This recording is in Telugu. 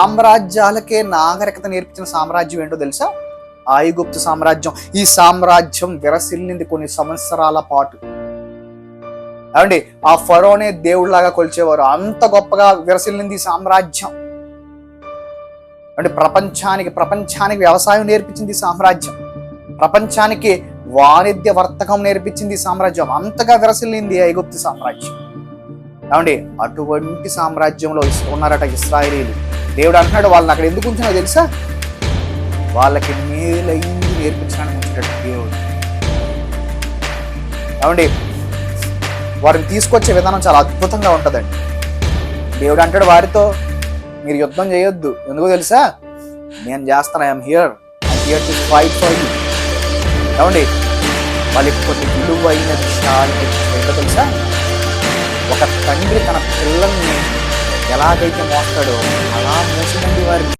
సామ్రాజ్యాలకే నాగరికత నేర్పించిన సామ్రాజ్యం ఏంటో తెలుసా? ఐగుప్తు సామ్రాజ్యం. ఈ సామ్రాజ్యం విరసిల్లింది కొన్ని సంవత్సరాల పాటు. ఏమండి? ఆ ఫరోనే దేవుడిలాగా కొలిచేవారు. అంత గొప్పగా విరసిల్లింది ఈ సామ్రాజ్యం. అంటే ప్రపంచానికి ప్రపంచానికి వ్యవసాయం నేర్పించింది సామ్రాజ్యం. ప్రపంచానికి వాణిజ్య వర్తకం నేర్పించింది సామ్రాజ్యం. అంతగా విరసిల్లింది ఐగుప్తు సామ్రాజ్యం. ఏమండి? అటువంటి సామ్రాజ్యంలో ఉన్నారట ఇస్రాయేలీలు. దేవుడు అంటున్నాడు వాళ్ళని అక్కడ ఎందుకు ఉంచినా తెలుసా? వాళ్ళకి మేలైంది నేర్పించడానికి ఉంచినట్టు దేవుడు. ఏమండి? వారిని తీసుకొచ్చే విధానం చాలా అద్భుతంగా ఉంటుందండి. దేవుడు అంటాడు వారితో మీరు యుద్ధం చేయొద్దు. ఎందుకో తెలుసా? నేను చేస్తాను I'm here. Here to fight for you. ఏమండి? వాళ్ళకి కొన్ని విలువైన విషయాలు తెలుసా? ఎలాగైతే మోస్తాడో. అలా మోసిందండి వారిని